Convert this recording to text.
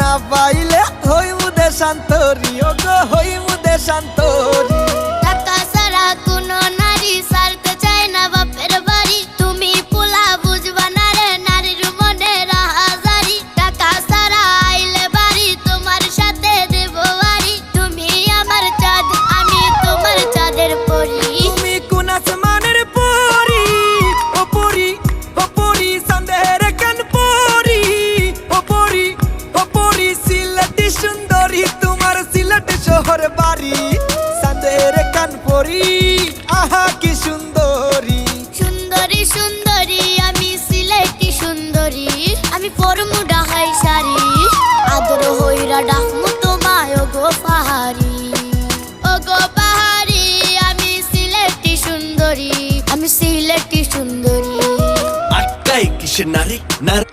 না পাইলে হইমু দেশান্তরী ও গো হইমু দেশান্তরী। বাড়ি সন্দেহের কান পরি আহা কি সুন্দরী। সুন্দরী সুন্দরী আমি সিলেটি সুন্দরী। আমি পরমু ডাহাই শাড়ি আদর হইরা ডাকমু তোমায় ও গো পাহাড়ি। ও গো পাহাড়ি আমি সিলেটি সুন্দরী আমি সিলেটি সুন্দরী। আটকাই কিসে নারী? নারী